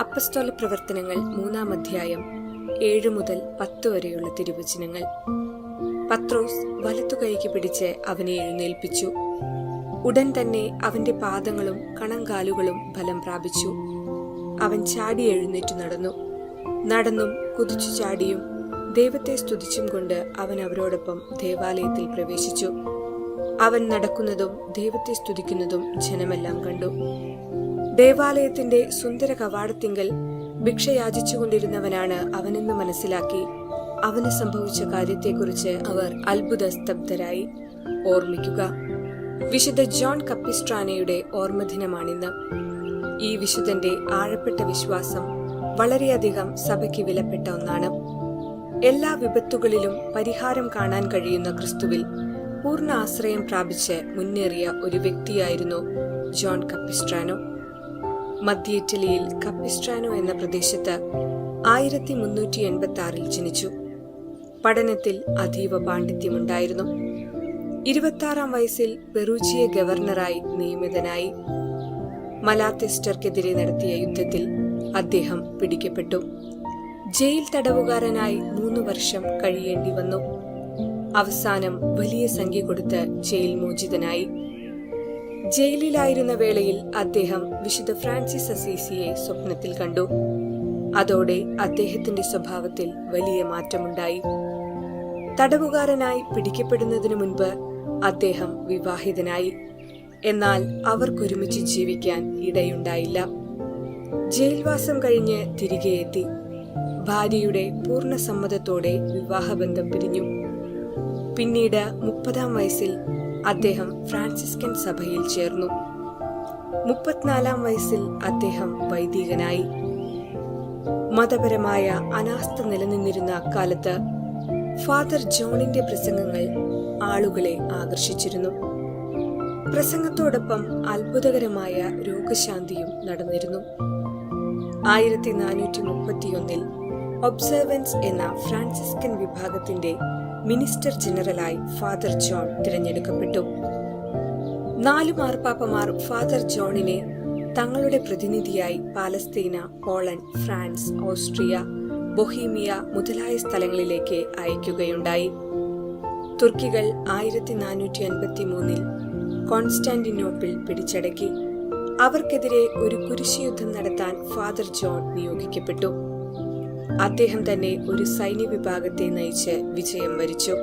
അപ്പസ്തോല പ്രവർത്തനങ്ങൾ മൂന്നാം അധ്യായം ഏഴ് മുതൽ പത്ത് വരെയുള്ള തിരുവചനങ്ങൾ. പത്രോസ് വലത്തു കൈക്ക് പിടിച്ച് അവനെ എഴുന്നേൽപ്പിച്ചു. ഉടൻ തന്നെ അവന്റെ പാദങ്ങളും കണങ്കാലുകളും ഫലം പ്രാപിച്ചു. അവൻ ചാടി എഴുന്നേറ്റു നടന്നു. നടന്നും കുതിച്ചു ചാടിയും ദൈവത്തെ സ്തുതിച്ചും കൊണ്ട് അവൻ അവരോടൊപ്പം ദേവാലയത്തിൽ പ്രവേശിച്ചു. അവൻ നടക്കുന്നതും ദൈവത്തെ സ്തുതിക്കുന്നതും ജനമെല്ലാം കണ്ടു. ദേവാലയത്തിന്റെ സുന്ദര കവാടത്തിങ്കൽ ഭിക്ഷയാചിച്ചുകൊണ്ടിരുന്നവനാണ് അവനെന്ന് മനസ്സിലാക്കി അവന് സംഭവിച്ച കാര്യത്തെക്കുറിച്ച് അവർ അത്ഭുത സ്തബ്ധരായി. ഓർമ്മിക്കുക വിശുദ്ധ ജോൺ കപ്പിസ്ട്രാനയുടെ ഓർമ്മദിനമാണിന്ന്. ഈ വിശുദ്ധന്റെ ആഴപ്പെട്ട വിശ്വാസം വളരെയധികം സഭയ്ക്ക് വിലപ്പെട്ട ഒന്നാണ്. എല്ലാ വിപത്തുകളിലും പരിഹാരം കാണാൻ കഴിയുന്ന ക്രിസ്തുവിൽ പൂർണ ആശ്രയം പ്രാപിച്ച് മുന്നേറിയ ഒരു വ്യക്തിയായിരുന്നു ജോൺ കപ്പിസ്ട്രാനോ. മധ്യ ഇറ്റലിയിൽ കപ്പിസ്ട്രാനോ എന്ന പ്രദേശത്ത് ആയിരത്തി മുന്നൂറ്റി എൺപത്തി ആറിൽ ജനിച്ചു. പഠനത്തിൽ അതീവ പാണ്ഡിത്യമുണ്ടായിരുന്നു. ഇരുപത്തിയാറാം വയസ്സിൽ പെറൂജിയെ ഗവർണറായി നിയമിതനായി. മലാത്തെസ്റ്റർക്കെതിരെ നടത്തിയ യുദ്ധത്തിൽ അദ്ദേഹം പിടിക്കപ്പെട്ടു. ജയിൽ തടവുകാരനായി മൂന്ന് വർഷം കഴിയേണ്ടി വന്നു അവസാനം വലിയ സംഖ്യ കൊടുത്ത് ജയിൽ മോചിതനായി. ജയിലിലായിരുന്ന വേളയിൽ അദ്ദേഹം വിശുദ്ധ ഫ്രാൻസിസ് അസീസിയെ സ്വപ്നത്തിൽ കണ്ടു. അതോടെ അദ്ദേഹത്തിന്റെ സ്വഭാവത്തിൽ വലിയ മാറ്റമുണ്ടായി. തടവുകാരനായി പിടിക്കപ്പെടുന്നതിനു മുൻപ് അദ്ദേഹം വിവാഹിതനായി. എന്നാൽ അവർക്കൊരുമിച്ച് ജീവിക്കാൻ ഇടയുണ്ടായില്ല. ജയിൽവാസം കഴിഞ്ഞ് തിരികെ എത്തി. ഭാര്യയുടെ പൂർണ സമ്മതത്തോടെ വിവാഹബന്ധം പിരിഞ്ഞു. പിന്നീട് മുപ്പതാം വയസ്സിൽ അദ്ദേഹം ഫ്രാൻസിസ്കൻ സഭയിൽ ചേർന്നു. മുപ്പത്തിനാലാം വയസ്സിൽ അദ്ദേഹം വൈദികനായി. മതപരമായ അനാസ്ഥ നിലനിന്നിരുന്ന കാലത്ത് ഫാദർ ജോണിന്റെ പ്രസംഗങ്ങൾ ആളുകളെ ആകർഷിച്ചിരുന്നു. പ്രസംഗത്തോടൊപ്പം അത്ഭുതകരമായ രോഗശാന്തിയും നടന്നിരുന്നു. ആയിരത്തി നാനൂറ്റി മുപ്പത്തിയൊന്നിൽ ഒബ്സർവൻസ് എന്ന ഫ്രാൻസിസ്കൻ വിഭാഗത്തിന്റെ മിനിസ്റ്റർ ജനറലായി ഫാദർ ജോൺ തിരഞ്ഞെടുക്കപ്പെട്ടു. നാലു മാർപ്പാപ്പമാർ ഫാദർ ജോണിനെ തങ്ങളുടെ പ്രതിനിധിയായി പാലസ്തീന പോളണ്ട് ഫ്രാൻസ് ഓസ്ട്രിയ ബൊഹീമിയ മുതലായ സ്ഥലങ്ങളിലേക്ക് അയക്കുകയുണ്ടായി. തുർക്കികൾ ആയിരത്തി നാനൂറ്റി അൻപത്തി മൂന്നിൽ കോൺസ്റ്റാന്റിനോപ്പിൾ പിടിച്ചടക്കി. അവർക്കെതിരെ ഒരു കുരിശുയുദ്ധം നടത്താൻ ഫാദർ ജോൺ നിയോഗിക്കപ്പെട്ടു. അദ്ദേഹം തന്നെ ഒരു സൈന്യ വിഭാഗത്തെ നയിച്ച് വിജയം വരിച്ചു.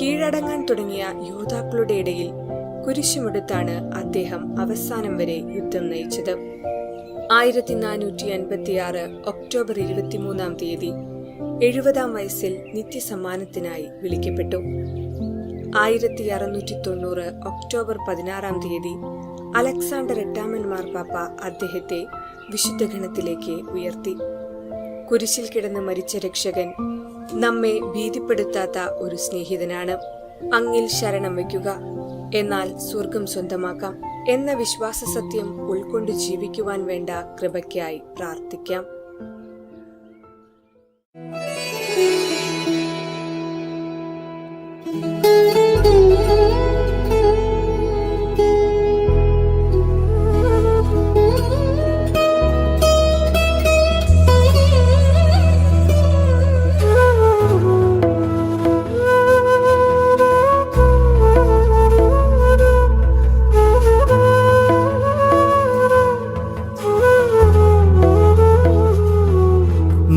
കീഴടങ്ങാൻ തുടങ്ങിയ യോദ്ധാക്കളുടെ ഇടയിൽ കുരിശുമെടുത്താണ് അദ്ദേഹം അവസാനം വരെ യുദ്ധം നയിച്ചത്. ആയിരത്തി നാനൂറ്റി അൻപത്തിയാറ് ഒക്ടോബർ ഇരുപത്തിമൂന്നാം തീയതി എഴുപതാം വയസ്സിൽ നിത്യസമ്മാനത്തിനായി വിളിക്കപ്പെട്ടു. ആയിരത്തി അറുന്നൂറ്റി തൊണ്ണൂറ് ഒക്ടോബർ പതിനാറാം തീയതി അലക്സാണ്ടർ എട്ടാമൻ മാർപ്പാപ്പ അദ്ദേഹത്തെ വിശുദ്ധഗണത്തിലേക്ക് ഉയർത്തി. കുരിശിൽ കിടന്ന് മരിച്ച രക്ഷകൻ നമ്മെ ഭീതിപ്പെടുത്താത്ത ഒരു സ്നേഹിതനാണ്. അങ്ങിൽ ശരണം വയ്ക്കുക എന്നാൽ സ്വർഗം സ്വന്തമാക്കാം എന്ന വിശ്വാസ സത്യം ഉൾക്കൊണ്ട് ജീവിക്കുവാൻ വേണ്ട കൃപയ്ക്കായി പ്രാർത്ഥിക്കാം.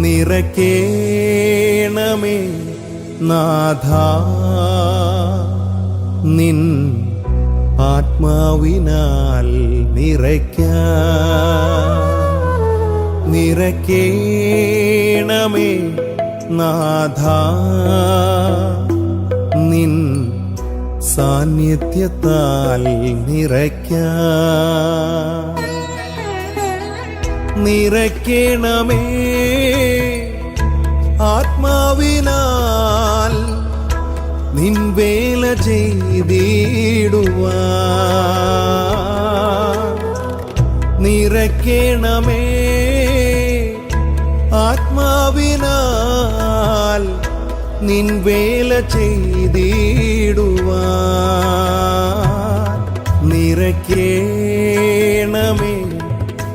നിറക്കേണമേ നാഥ നിൻ ആത്മാവിനാൽ നിറയ്ക്ക. നിറക്കേണമേ നാഥ നിൻ സാന്നിധ്യത്താൽ നിറയ്ക്ക. നിറയ്ക്കണമേ ആത്മാവിനാൽ നിൻവേല ചെയ്തിടുവാ നിറയ്ക്കണമേ. ആത്മാവിനാൽ നിൻവേല ചെയ്തിടുവാ നിറയ്ക്കണമേ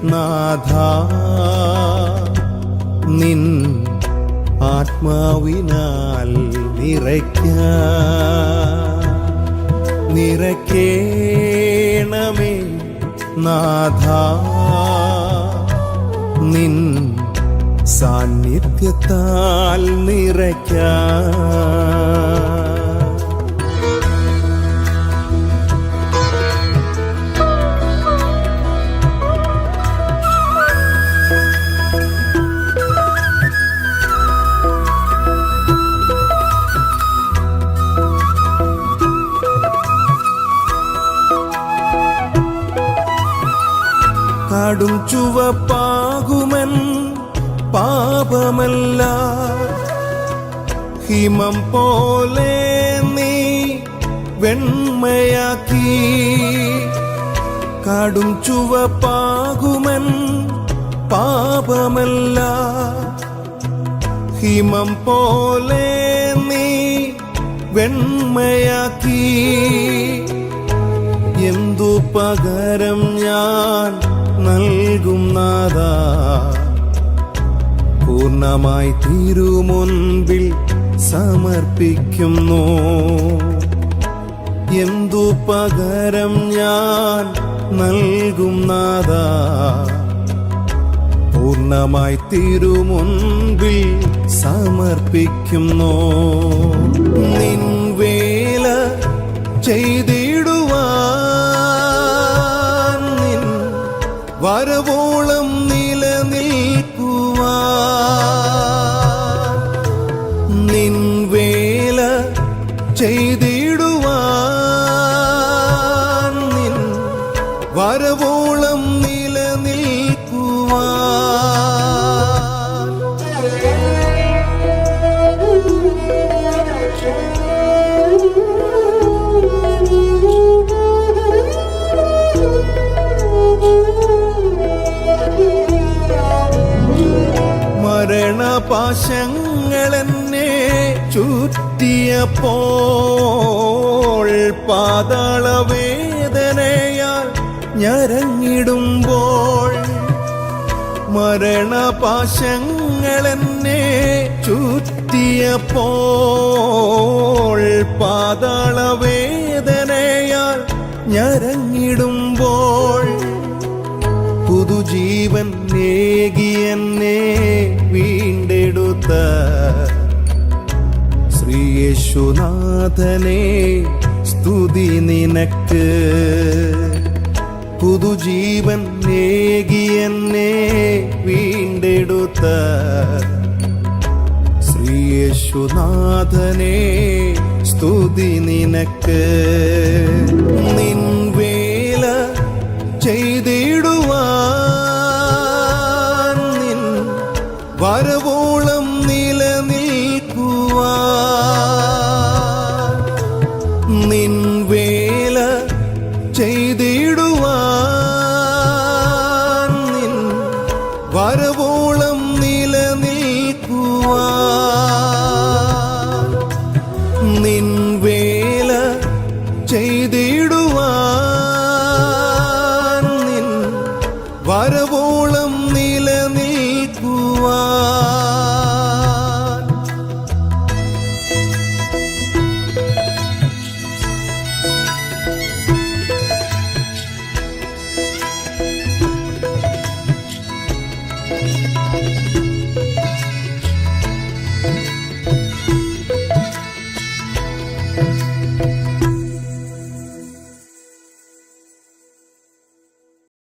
നാഥ. നിൻ ആത്മാവിനാൽ നിറയ്ക്ക. നിറയ്ക്കേണമേ നാഥ. നിൻ സാന്നിധ്യത്താൽ നിറയ്ക്ക. പാപമല്ല. ഹിമം പോലെ നീ വെണ്മയാക്കി. കാടും ചുവപ്പാകുമൻ പാപമല്ല. ഹിമം പോലെ നീ വെണ്മയാക്കി. എന്തു പകരം ഞാൻ നൽകും നാഥ? പൂർണമായി തിരുമുൻപിൽ സമർപ്പിക്കുന്നു. എന്തു പകരം ഞാൻ നൽകും നാഥ? പൂർണമായി തിരുമുൻപിൽ സമർപ്പിക്കുന്നു. നിൻവേല ചെയ്തിടുവാൻ വരവോളം വരവോളം നിലനിൽക്കുവാൻ. മരണപാശങ്ങളെന്നെ ചുറ്റിയപ്പോൾ പാതാളവേദനയാൽ ഞരങ്ങിടുമ്പോൾ മരണപാശങ്ങളെന്നെ ചുറ്റിയപ്പോൾ പാതാളവേദനയാൽ ഞരങ്ങിടുമ്പോൾ പുതുജീവൻ നേകിയെന്നെ വീണ്ടെടുത്ത ശ്രീ ശ്രീയേശുനാഥനെ സ്തുതി നിനക്ക്. പുതുജീവൻ നേകി എന്നെ വീണ്ടെടുത്ത ശ്രീയേശുനാഥനെ സ്തുതി നിനക്ക്. നിൻവേല ചെയ്തിടുവാൻ ചെയ്തിടുവാൻ